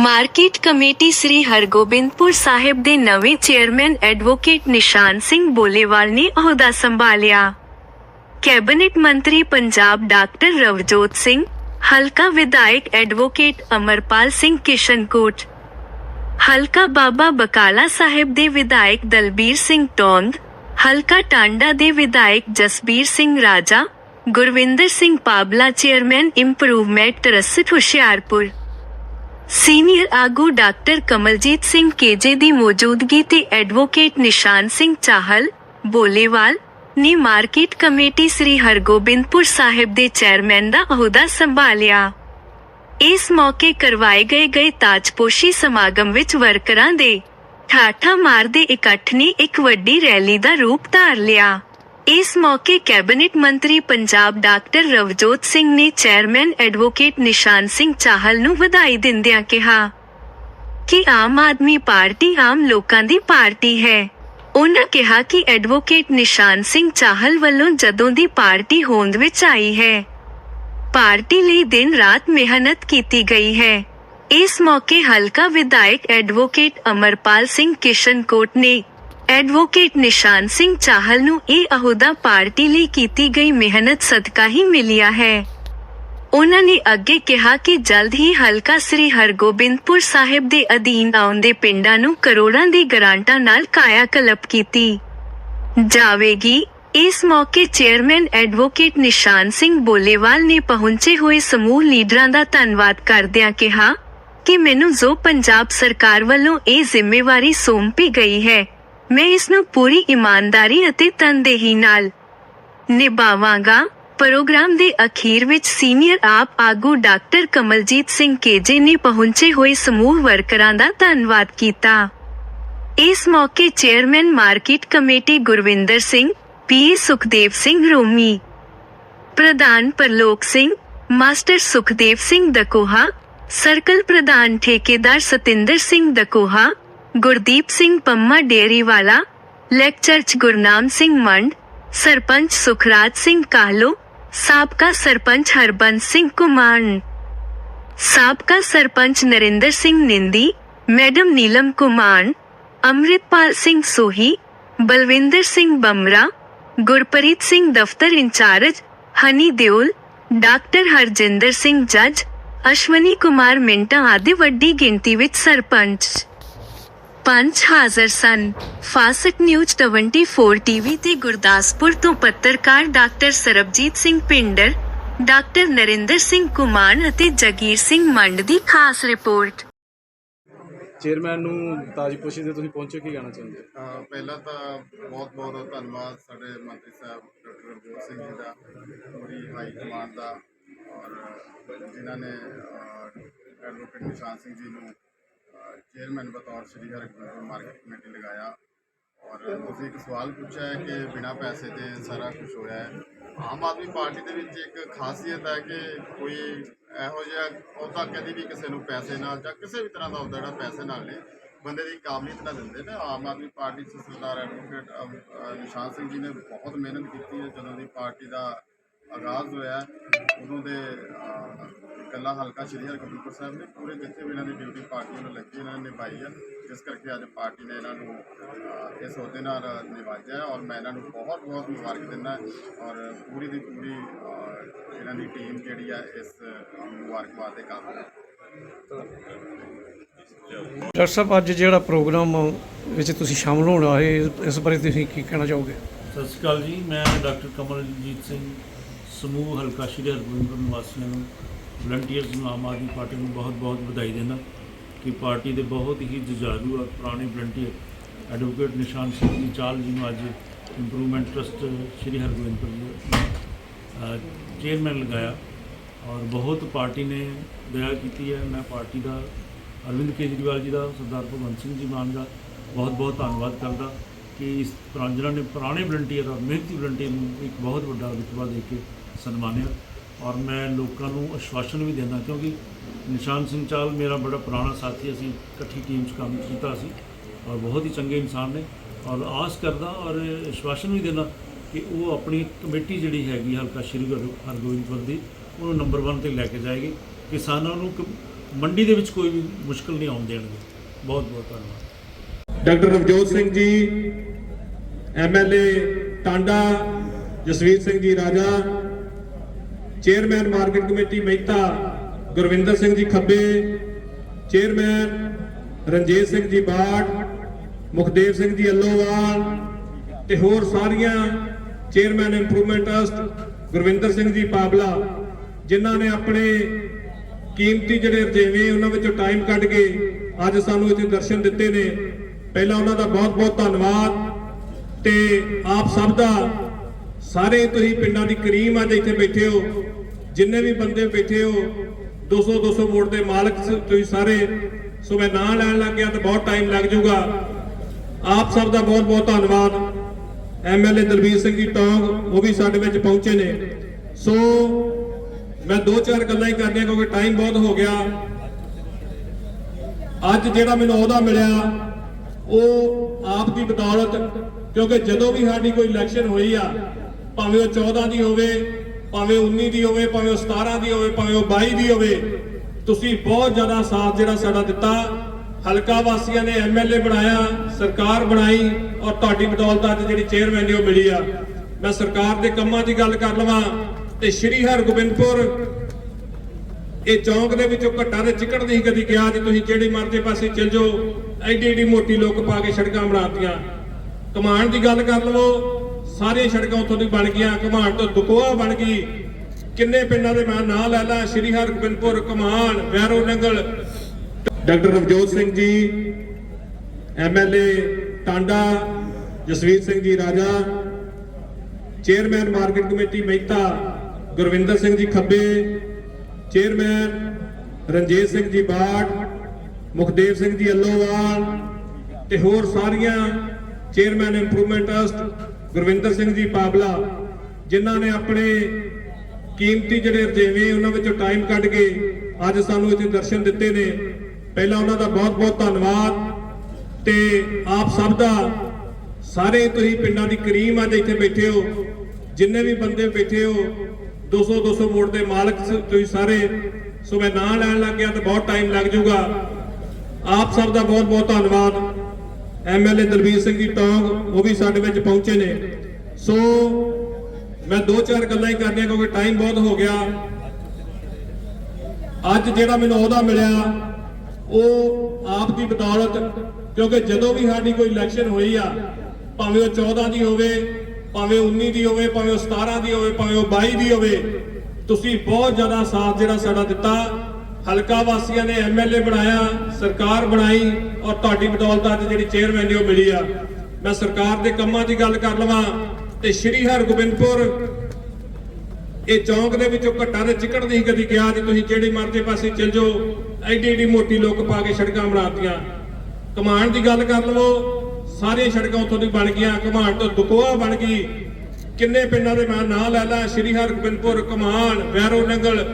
Market committee Sri Hargobindpur Sahib ਦੇ ਨਵੇਂ chairman advocate Nishan Singh ਬੋਲੇਵਾਲ ਨੇ ਅਹੁਦਾ ਸੰਭਾਲਿਆ। ਕੈਬਨਿਟ ਮੰਤਰੀ ਪੰਜਾਬ ਡਾਕਟਰ ਰਵਜੋਤ ਸਿੰਘ, ਹਲਕਾ ਵਿਧਾਇਕ ਐਡਵੋਕੇਟ ਅਮਰਪਾਲ ਸਿੰਘ ਕਿਸ਼ਨਕੋਟ, ਹਲਕਾ ਬਾਬਾ ਬਕਾਲਾ ਸਾਹਿਬ ਦੇ ਵਿਧਾਇਕ ਦਲਬੀਰ ਸਿੰਘ ਟੌਂਦ, ਹਲਕਾ ਟਾਂਡਾ ਦੇ ਵਿਧਾਇਕ Jasbir Singh Raja, Gurvinder Singh Pabla chairman improvement trust Hoshiarpur. Senior ਆਗੂ ਡਾਕਟਰ ਕਮਲਜੀਤ ਸਿੰਘ ਕੇਜੇ ਦੀ ਮੌਜੂਦਗੀ ਤੇ ਐਡਵੋਕੇਟ ਨਿਸ਼ਾਨ ਸਿੰਘ ਚਾਹਲ, ਬੋਲੇਵਾਲ ਨੇ ਮਾਰਕੀਟ ਕਮੇਟੀ ਸ੍ਰੀ ਹਰਗੋਬਿੰਦਪੁਰ ਸਾਹਿਬ ਦੇ ਚੇਅਰਮੈਨ ਦਾ ਅਹੁਦਾ ਸੰਭਾਲਿਆ। ਇਸ ਮੌਕੇ ਕਰਵਾਏ ਗਏ ਗਏ ਤਾਜਪੋਸ਼ੀ ਸਮਾਗਮ ਵਿੱਚ ਵਰਕਰਾਂ ਦੇ ਠਾਠਾ ਮਾਰਦੇ ਇਕੱਠ ਨੇ ਇੱਕ ਵੱਡੀ ਰੈਲੀ ਦਾ ਰੂਪ ਧਾਰ ਲਿਆ। ਇਸ ਮੌਕੇ ਕੈਬਨਿਟ ਮੰਤਰੀ ਪੰਜਾਬ ਡਾਕਟਰ ਰਵਜੋਤ ਸਿੰਘ ਨੇ ਚੇਅਰਮੈਨ ਐਡਵੋਕੇਟ ਨਿਸ਼ਾਨ ਸਿੰਘ ਚਾਹਲ ਨੂੰ ਵਧਾਈ ਦਿੰਦਿਆਂ ਕਿਹਾ ਕਿ ਆਮ ਆਦਮੀ ਪਾਰਟੀ ਆਮ ਲੋਕਾਂ ਦੀ ਪਾਰਟੀ ਹੈ। ਉਹਨਾਂ ਕਿਹਾ ਕਿ ਐਡਵੋਕੇਟ ਨਿਸ਼ਾਨ ਸਿੰਘ ਚਾਹਲ ਵੱਲੋਂ ਜਦੋਂ ਦੀ ਪਾਰਟੀ ਹੋਂਦ ਵਿੱਚ ਆਈ ਹੈ, ਪਾਰਟੀ ਲਈ ਦਿਨ ਰਾਤ ਮਿਹਨਤ ਕੀਤੀ ਗਈ ਹੈ। ਇਸ ਮੌਕੇ ਹਲਕਾ ਵਿਧਾਇਕ ਐਡਵੋਕੇਟ ਅਮਰਪਾਲ ਸਿੰਘ ਕਿਸ਼ਨਕੋਟ ਨੇ ਐਡਵੋਕੇਟ ਨਿਸ਼ਾਨ ਸਿੰਘ ਚਾਹਲ ਨੂੰ ਇਹ ਅਹੁਦਾ ਪਾਰਟੀ ਲਈ ਕੀਤੀ ਗਈ ਮਿਹਨਤ ਸਦਕਾ ਹੀ ਮਿਲਿਆ ਹੈ। ਉਹਨਾਂ ਨੇ ਅੱਗੇ ਕਿਹਾ ਕਿ ਜਲਦ ਹੀ ਹਲਕਾ ਸ੍ਰੀ ਹਰਗੋਬਿੰਦਪੁਰ ਸਾਹਿਬ ਦੇ ਅਧੀਨ ਆਉਂਦੇ ਪਿੰਡਾਂ ਨੂੰ ਕਰੋੜਾਂ ਦੀ ਗ੍ਰਾਂਟਾਂ ਨਾਲ ਕਾਇਆ ਕਲਪ ਕੀਤੀ। ਜਾਵੇਗੀ, ਇਸ ਮੌਕੇ ਚੇਅਰਮੈਨ ਐਡਵੋਕੇਟ ਨਿਸ਼ਾਨ ਸਿੰਘ ਬੋਲੇਵਾਲ ਨੇ ਪਹੁੰਚੇ ਹੋਏ ਸਮੂਹ ਲੀਡਰਾਂ ਦਾ ਧੰਨਵਾਦ ਕਰਦਿਆਂ ਕਿਹਾ ਕਿ ਮੈਨੂੰ ਜੋ ਪੰਜਾਬ ਸਰਕਾਰ ਵੱਲੋਂ ਇਹ ਜ਼ਿੰਮੇਵਾਰੀ ਸੌਂਪੀ ਗਈ ਹੈ ਮੈਂ ਇਸ ਨੂੰ ਪੂਰੀ ਇਮਾਨਦਾਰੀ ਅਤੇ ਤਨਦੇਹੀ ਨਾਲ ਨਿਭਾਵਾਂਗਾ। ਪ੍ਰੋਗਰਾਮ ਦੇ ਅਖੀਰ ਵਿੱਚ ਸੀਨੀਅਰ ਆਪ ਆਗੂ ਡਾਕਟਰ ਕਮਲਜੀਤ ਸਿੰਘ ਕੇਜੇ ਨੇ ਪਹੁੰਚੇ ਹੋਏ ਸਮੂਹ ਵਰਕਰਾਂ ਦਾ ਧੰਨਵਾਦ ਕੀਤਾ। ਇਸ ਮੌਕੇ chairman market committee Gurwinder Singh ਪੀ ਸੁਖਦੇਵ ਸਿੰਘ ਰੋਮੀ, ਪ੍ਰਧਾਨ ਪਰਲੋਕ ਸਿੰਘ, ਮਾਸਟਰ ਸੁਖਦੇਵ ਸਿੰਘ ਦਕੋਹਾ, ਸਰਕਲ ਪ੍ਰਧਾਨ ਠੇਕੇਦਾਰ ਸਤਿੰਦਰ ਸਿੰਘ ਦਕੋਹਾ ਗੁਰਦੀਪ ਸਿੰਘ ਪੰਮਾ ਡੇਰੀ ਵਾਲਾ ਲੈਕਚਰ ਚ ਗੁਰਨਾਮ ਸਿੰਘ ਮੰਡ, ਸਰਪੰਚ ਸੁਖਰਾਜ ਸਿੰਘ ਕਾਹਲੋ, ਸਾਬਕਾ ਸਰਪੰਚ ਹਰਬੰਸ ਸਿੰਘ ਕੁਮਾਨ। ਸਾਬਕਾ ਸਰਪੰਚ ਨਰਿੰਦਰ ਸਿੰਘ ਨਿੰਦੀ, ਮੈਡਮ ਨੀਲਮ ਕੁਮਾਨ, ਅੰਮ੍ਰਿਤਪਾਲ ਸਿੰਘ ਸੋਹੀ, ਬਲਵਿੰਦਰ ਸਿੰਘ ਬਮਰਾ, ਗੁਰਪ੍ਰੀਤ ਸਿੰਘ ਦਫ਼ਤਰ in charge, Honey Deol, doctor Harjinder Singh ਜੱਜ, ਅਸ਼ਵਨੀ ਕੁਮਾਰ ਮਿੰਟਾ ਆਦਿ ਵੱਡੀ ਗਿਣਤੀ ਵਿੱਚ ਸਰਪੰਚ। ਪੰਜ ਹਾਜ਼ਰ ਸਨ। ਫਾਸਟ ਨਿਊਜ਼ 24 ਟੀਵੀ ਤੇ ਗੁਰਦਾਸਪੁਰ ਤੋਂ ਪੱਤਰਕਾਰ ਡਾਕਟਰ ਸਰਬਜੀਤ ਸਿੰਘ ਪਿੰਡਰ ਡਾਕਟਰ ਨਰਿੰਦਰ ਸਿੰਘ ਕੁਮਾਨ ਅਤੇ ਜਗੀਰ ਸਿੰਘ ਮੰਡ ਦੀ ਖਾਸ ਰਿਪੋਰਟ। ਚੇਅਰਮੈਨ ਨੂੰ ਤਾਜਪੋਸ਼ੀ ਤੇ ਤੁਸੀਂ ਪਹੁੰਚੇ ਕੀ ਕਹਿਣਾ ਚਾਹੁੰਦੇ ਅਹ ਪਹਿਲਾਂ ਤਾਂ ਬਹੁਤ ਬਹੁਤ ਧੰਨਵਾਦ ਸਾਡੇ ਮੰਤਰੀ ਸਾਹਿਬ ਡਾਕਟਰ ਰਣਜੋਤ ਸਿੰਘ ਜੀ ਦਾ ਪੂਰੀ ਹਾਈ ਕਮਾਂਡ ਦਾ ਔਰ ਜਿਨ੍ਹਾਂ ਨੇ ਅਹ, ਐਡਵੋਕੇਟ ਨਿਸ਼ਾਨ ਸਿੰਘ ਜੀ ਨੂੰ ਚੇਅਰਮੈਨ ਬਤੌਰ ਸ਼੍ਰੀ ਹਰਿਗੋਬਿੰਦਪੁਰ ਮਾਰਕੀਟ ਕਮੇਟੀ ਲਗਾਇਆ। ਔਰ ਤੁਸੀਂ ਇੱਕ ਸਵਾਲ ਪੁੱਛਿਆ ਹੈ ਕਿ ਬਿਨਾਂ ਪੈਸੇ ਦੇ ਸਾਰਾ ਕੁਝ ਹੋਇਆ ਹੈ। ਆਮ ਆਦਮੀ ਪਾਰਟੀ ਦੇ ਵਿੱਚ ਇੱਕ ਖਾਸੀਅਤ ਹੈ ਕਿ ਕੋਈ ਇਹੋ ਜਿਹਾ ਉਹਦਾ ਕਦੀ ਵੀ ਕਿਸੇ ਨੂੰ ਪੈਸੇ ਨਾਲ ਜਾਂ ਕਿਸੇ ਵੀ ਤਰ੍ਹਾਂ ਦਾ ਉਹਦਾ ਜਿਹੜਾ ਪੈਸੇ ਨਾਲ ਨਹੀਂ ਬੰਦੇ ਦੀ ਕਾਬਲੀਅਤ ਨਾ ਦਿੰਦੇ। ਨੇ ਆਮ ਆਦਮੀ ਪਾਰਟੀ 'ਚ ਸਰਦਾਰ ਐਡਵੋਕੇਟ ਅਮ, ਨਿਸ਼ਾਨ ਸਿੰਘ ਜੀ ਨੇ ਬਹੁਤ ਮਿਹਨਤ ਕੀਤੀ ਹੈ। ਜਦੋਂ ਦੀ ਪਾਰਟੀ ਦਾ ਆਗਾਜ਼ ਹੋਇਆ ਉਦੋਂ ਦੇ ਅ, ਇਕੱਲਾ ਹਲਕਾ ਸ਼੍ਰੀ ਹਰਿਗੋਬਿੰਦਪੁਰ ਸਾਹਿਬ ਨੇ ਪੂਰੇ ਜਿੱਥੇ ਵੀ ਇਹਨਾਂ ਦੀ ਡਿਊਟੀ ਪਾਰਟੀ ਨੂੰ ਲੱਗੀ ਇਹਨਾਂ ਨੇ ਨਿਭਾਈ ਹੈ ਜਿਸ ਕਰਕੇ ਅੱਜ ਪਾਰਟੀ ਨੇ ਇਹਨਾਂ ਨੂੰ ਅ, ਇਸ ਅਹੁਦੇ ਨਾਲ ਨਿਵਾਜਿਆ ਹੈ ਔਰ ਮੈਂ ਇਹਨਾਂ ਨੂੰ ਬਹੁਤ ਬਹੁਤ ਮੁਬਾਰਕ ਦਿੰਦਾ ਔਰ ਪੂਰੀ ਦੀ ਪੂਰੀ ਇਹਨਾਂ ਦੀ ਟੀਮ ਜਿਹੜੀ ਹੈ ਇਸ ਮੁਬਾਰਕਬਾਦ ਦੇ ਕਾਬਿਲ ਹੈ ਡਾਕਟਰ ਸਾਹਿਬ ਅੱਜ ਜਿਹੜਾ ਪ੍ਰੋਗਰਾਮ ਵਿੱਚ ਤੁਸੀਂ ਸ਼ਾਮਲ ਹੋਣਾ ਹੈ ਇਸ ਬਾਰੇ ਤੁਸੀਂ ਕੀ ਕਹਿਣਾ ਚਾਹੋਗੇ? ਸਤਿ ਸ਼੍ਰੀ ਅਕਾਲ ਜੀ ਮੈਂ ਡਾਕਟਰ ਕਮਲਜੀਤ ਸਿੰਘ ਸਮੂਹ ਹਲਕਾ ਸ਼੍ਰੀ ਹਰਗੋਬਿੰਦਪੁਰ ਨਿਵਾਸੀਆਂ ਨੂੰ ਵਲੰਟੀਅਰਸ ਨੂੰ ਆਮ ਆਦਮੀ ਪਾਰਟੀ ਨੂੰ ਬਹੁਤ-ਬਹੁਤ ਵਧਾਈ ਦਿੰਦਾ ਕਿ ਪਾਰਟੀ ਦੇ ਬਹੁਤ ਹੀ ਜੁਝਾਰੂ ਔਰ ਪੁਰਾਣੇ ਵਲੰਟੀਅਰ ਐਡਵੋਕੇਟ ਨਿਸ਼ਾਨ ਸਿੰਘ ਜੀ, ਚਾਲ ਜੀ ਨੂੰ ਅੱਜ ਇੰਪਰੂਵਮੈਂਟ ਟਰਸਟ ਸ਼੍ਰੀ ਹਰਗੋਬਿੰਦਪੁਰ ਜੀ ਚੇਅਰਮੈਨ ਲਗਾਇਆ ਔਰ ਬਹੁਤ ਪਾਰਟੀ ਨੇ ਦਇਆ ਕੀਤੀ ਹੈ। ਮੈਂ ਪਾਰਟੀ ਦਾ ਅਰਵਿੰਦ ਕੇਜਰੀਵਾਲ ਜੀ ਦਾ, ਸਰਦਾਰ ਭਗਵੰਤ ਸਿੰਘ ਜੀ ਮਾਨ ਦਾ ਬਹੁਤ ਬਹੁਤ ਧੰਨਵਾਦ ਕਰਦਾ ਕਿ ਇਸ ਪੁਰਾਣੇ ਜਿਹਨਾਂ ਨੇ ਪੁਰਾਣੇ ਵਲੰਟੀਅਰ ਔਰ ਮਿਹਨਤੀ ਵਲੰਟੀਅਰ ਨੂੰ ਇੱਕ ਬਹੁਤ ਵੱਡਾ ਵਿਤਵਾ ਦੇ ਕੇ ਸਨਮਾਨਿਆ। ਔਰ ਮੈਂ ਲੋਕਾਂ ਨੂੰ ਅਸ਼ਵਾਸਨ ਵੀ ਦਿੰਦਾ ਕਿਉਂਕਿ ਨਿਸ਼ਾਨ ਸਿੰਘ ਚਾਲ ਮੇਰਾ ਬੜਾ ਪੁਰਾਣਾ ਸਾਥੀ, ਅਸੀਂ ਇਕੱਠੀ ਟੀਮ 'ਚ ਕੰਮ ਕੀਤਾ ਸੀ ਔਰ ਬਹੁਤ ਹੀ ਚੰਗੇ ਇਨਸਾਨ ਨੇ ਔਰ ਆਸ ਕਰਦਾ ਔਰ ਅਸ਼ਵਾਸਨ ਵੀ ਦਿੰਦਾ ਕਿ ਉਹ ਆਪਣੀ ਕਮੇਟੀ ਜਿਹੜੀ ਹੈਗੀ ਹਲਕਾ ਸ਼੍ਰੀ ਗੁਰੂ ਹਰਗੋਬਿੰਦਪੁਰ ਦੀ, ਉਹਨੂੰ ਨੰਬਰ 1 ਤੇ ਲੈ ਕੇ ਜਾਏਗੀ। ਕਿਸਾਨਾਂ ਨੂੰ ਮੰਡੀ ਦੇ ਵਿੱਚ ਕੋਈ ਵੀ ਮੁਸ਼ਕਲ ਨਹੀਂ ਆਉਣ ਦੇਣਗੇ। ਬਹੁਤ ਬਹੁਤ ਧੰਨਵਾਦ। Doctor Navjot Singh ji MLA Tanda, Jasvir Singh ji Raja chairman market committee Mehta Gurvinder Singh ji Khabbe, chairman Ranjit Singh ji ਬਾੜ ਮੁਖਦੇਵ ਸਿੰਘ ਜੀ ਅੱਲੋਵਾਲ ਤੇ ਹੋਰ ਸਾਰੀਆਂ chairman improvement trust Gurvinder Singh ji Pabla, ਜਿਨ੍ਹਾਂ ਨੇ ਆਪਣੇ ਕੀਮਤੀ ਜਿਹੜੇ ਰਜੇਵੇਂ ਉਹਨਾਂ ਵਿੱਚੋਂ ਟਾਈਮ ਕੱਢ ਕੇ ਅੱਜ ਸਾਨੂੰ ਇੱਥੇ ਦਰਸ਼ਨ ਦਿੱਤੇ ਨੇ। ਪਹਿਲਾਂ ਉਹਨਾਂ ਦਾ ਬਹੁਤ-ਬਹੁਤ ਧੰਨਵਾਦ ਤੇ ਆਪ ਸਭ ਦਾ ਸਾਰੇ ਤੁਸੀਂ ਪਿੰਡਾਂ ਦੀ ਕਰੀਮ ਅੱਜ ਇੱਥੇ ਬੈਠੇ ਹੋ। ਜਿੰਨੇ ਵੀ ਬੰਦੇ ਬੈਠੇ ਹੋ 200 200 ਵੋਟ ਦੇ ਮਾਲਕ ਤੁਸੀਂ ਸਾਰੇ ਸੋ ਮੈਂ ਨਾਂ ਲੈਣ ਲੱਗ ਗਿਆ ਤਾਂ ਬਹੁਤ ਟਾਈਮ ਲੱਗ ਜਾਊਗਾ। ਆਪ ਸਭ ਦਾ ਬਹੁਤ-ਬਹੁਤ ਧੰਨਵਾਦ। ਐਮਐਲਏ ਦਲਬੀਰ ਸਿੰਘ ਜੀ ਟੌਂਗ, ਉਹ ਵੀ ਸਾਡੇ ਵਿੱਚ ਪਹੁੰਚੇ ਨੇ। ਸੋ, ਮੈਂ ਦੋ ਚਾਰ ਗੱਲਾਂ ਹੀ ਕਰਨੀਆਂ ਕਿਉਂਕਿ ਟਾਈਮ ਬਹੁਤ ਹੋ ਗਿਆ। ਅੱਜ ਜਿਹੜਾ ਮੈਨੂੰ ਅਹੁਦਾ ਮਿਲਿਆ, ਉਹ ਆਪ ਦੀ ਬਦੌਲਤ, ਕਿਉਂਕਿ ਜਦੋਂ ਵੀ ਸਾਡੀ ਕੋਈ ਇਲੈਕਸ਼ਨ ਹੋਈ ਆ ਭਾਵੇਂ ਉਹ 14 ਦੀ ਹੋਵੇ, ਭਾਵੇਂ 19 ਦੀ ਹੋਵੇ, ਭਾਵੇਂ ਉਹ 17 ਦੀ ਹੋਵੇ, ਭਾਵੇਂ ਉਹ 22 ਦੀ ਹੋਵੇ, ਤੁਸੀਂ ਬਹੁਤ ਜ਼ਿਆਦਾ ਸਾਥ ਜਿਹੜਾ ਸਾਡਾ ਦਿੱਤਾ। ਹਲਕਾ ਵਾਸੀਆਂ ਨੇ ਐਮਐਲਏ ਬਣਾਇਆ, ਸਰਕਾਰ ਬਣਾਈ ਔਰ ਤੁਹਾਡੀ ਬਦੌਲਤ ਅੱਜ ਜਿਹੜੀ ਚੇਅਰਮੈਨ ਉਹ ਮਿਲੀ ਆ। ਮੈਂ ਸਰਕਾਰ ਦੇ ਕੰਮਾਂ ਦੀ ਗੱਲ ਕਰ ਲਵਾਂ ਤੇ ਸ਼੍ਰੀ ਹਰਗੋਬਿੰਦਪੁਰ, ਇਹ ਚੌਂਕ ਦੇ ਵਿੱਚੋਂ ਘੱਟਾ ਦੇ ਚਿਕੜ ਨਹੀਂ ਕਦੀ ਗਿਆ ਜੇ ਤੁਸੀਂ ਜਿਹੜੇ ਮਰਜ਼ੀ ਪਾਸੇ ਚੱਲ ਜਾਓ। ਐਡੀ ਐਡੀ ਮੋਟੀ ਲੋਕ ਪਾ ਕੇ ਸੜਕਾਂ ਬਣਾਤੀਆਂ। ਕਮਾਂਡ ਦੀ ਗੱਲ ਕਰ ਲਵੋ ਸਾਰੀਆਂ ਸੜਕਾਂ ਉੱਥੋਂ ਦੀ ਬਣ ਗਈਆਂ ਕਮਾਂਡ ਤੋਂ ਦੁਕੋਆ ਬਣ ਗਈ। ਕਿੰਨੇ ਪਿੰਡਾਂ ਦੇ ਮੈਂ ਨਾਂ ਲੈ ਲਾ, Shri Hargobindpur Kaman Vairo Nangal. Doctor Navjot Singh ji MLA Tanda, Jasvir Singh ji, Raja. Chairman market committee Mehta, Gurvinder Singh ji, Khabbe. Chairman Ranjit Singh ji ਬਾਟ ਮੁਖਦੇਵ ਸਿੰਘ ਜੀ, ਅੱਲੋਵਾਲ। ਤੇ ਹੋਰ ਸਾਰੀਆਂ chairman improvement trust Gurvinder Singh ji Pabla ਜਿਨ੍ਹਾਂ ਨੇ ਆਪਣੇ ਕੀਮਤੀ ਜਿਹੜੇ ਰਜੇਵੇਂ ਉਹਨਾਂ ਵਿੱਚੋਂ ਟਾਈਮ ਕੱਢ ਕੇ ਅੱਜ ਸਾਨੂੰ ਇੱਥੇ ਦਰਸ਼ਨ ਦਿੱਤੇ ਨੇ। ਪਹਿਲਾਂ ਉਹਨਾਂ ਦਾ ਬਹੁਤ-ਬਹੁਤ ਧੰਨਵਾਦ ਤੇ ਆਪ ਸਭ ਦਾ, ਸਾਰੇ ਤੁਸੀਂ ਪਿੰਡਾਂ ਦੀ ਕਰੀਮ ਅੱਜ ਇੱਥੇ ਬੈਠੇ ਹੋ। ਜਿੰਨੇ ਵੀ ਬੰਦੇ ਬੈਠੇ ਹੋ 200 200 ਮੋੜ ਦੇ ਮਾਲਕ ਤੁਸੀਂ ਸਾਰੇ। ਸੋ ਮੈਂ ਨਾਂ ਲੈਣ ਲੱਗ ਗਿਆ ਤਾਂ ਬਹੁਤ ਟਾਈਮ ਲੱਗ ਜਾਊਗਾ। ਆਪ ਸਭ ਦਾ ਬਹੁਤ ਬਹੁਤ ਧੰਨਵਾਦ। ਐਮਐਲਏ ਦਲਬੀਰ ਸਿੰਘ ਜੀ ਟੌਂਗ ਉਹ ਵੀ ਸਾਡੇ ਵਿੱਚ ਪਹੁੰਚੇ ਨੇ। ਸੋ ਮੈਂ ਦੋ ਚਾਰ ਗੱਲਾਂ ਹੀ ਕਰਨੀਆਂ ਕਿਉਂਕਿ ਟਾਈਮ ਬਹੁਤ ਹੋ ਗਿਆ। ਅੱਜ ਜਿਹੜਾ ਮੈਨੂੰ ਅਹੁਦਾ ਮਿਲਿਆ, ਉਹ ਆਪ ਦੀ ਬਦੌਲਤ ਕਿਉਂਕਿ ਜਦੋਂ ਵੀ ਸਾਡੀ ਕੋਈ ਇਲੈਕਸ਼ਨ ਹੋਈ ਆ, ਭਾਵੇਂ ਉਹ 14 ਦੀ ਹੋਵੇ, ਭਾਵੇਂ 19 ਦੀ ਹੋਵੇ, ਭਾਵੇਂ ਉਹ 17 ਦੀ ਹੋਵੇ, ਭਾਵੇਂ ਉਹ 22 ਦੀ ਹੋਵੇ, ਤੁਸੀਂ ਬਹੁਤ ਜ਼ਿਆਦਾ ਸਾਥ ਜਿਹੜਾ ਸਾਡਾ ਦਿੱਤਾ। ਹਲਕਾ ਵਾਸੀਆਂ ਨੇ ਐਮਐਲਏ ਬਣਾਇਆ, ਸਰਕਾਰ ਬਣਾਈ ਔਰ ਤੁਹਾਡੀ ਬਦੌਲਤ ਅੱਜ ਜਿਹੜੀ ਚੇਅਰਮੈਨ ਉਹ ਮਿਲੀ ਆ। ਮੈਂ ਸਰਕਾਰ ਦੇ ਕੰਮਾਂ ਦੀ ਗੱਲ ਕਰ ਲਵਾਂ ਤੇ ਸ਼੍ਰੀ ਹਰਗੋਬਿੰਦਪੁਰ, ਇਹ ਚੌਂਕ ਦੇ ਵਿੱਚੋਂ ਘੱਟਾ ਤੇ ਚਿਕੜ ਨਹੀਂ ਕਦੀ ਗਿਆ ਜੇ ਤੁਸੀਂ ਜਿਹੜੇ ਮਰਜ਼ੀ ਪਾਸੇ ਚੱਲ ਜਾਓ, ਐਡੀ ਐਡੀ ਮੋਟੀ ਲੋਕ ਪਾ ਕੇ ਸੜਕਾਂ ਬਣਾਤੀਆਂ। ਕਮਾਂਡ ਦੀ ਗੱਲ ਕਰ ਲਵੋ, ਸਾਰੀਆਂ ਸੜਕਾਂ ਉੱਥੋਂ ਦੀ ਬਣ ਗਈਆਂ ਕਮਾਂਡ ਤੋਂ ਦੁਕੋਆ ਬਣ ਗਈ। ਕਿੰਨੇ ਪਿੰਡਾਂ ਦੇ ਮੈਂ ਨਾਂ ਲੈ ਲਾ, ਸ਼੍ਰੀ ਹਰਗੋਬਿੰਦਪੁਰ ਕਮਾਨ ਵੈਰੋ, ਨੰਗਲ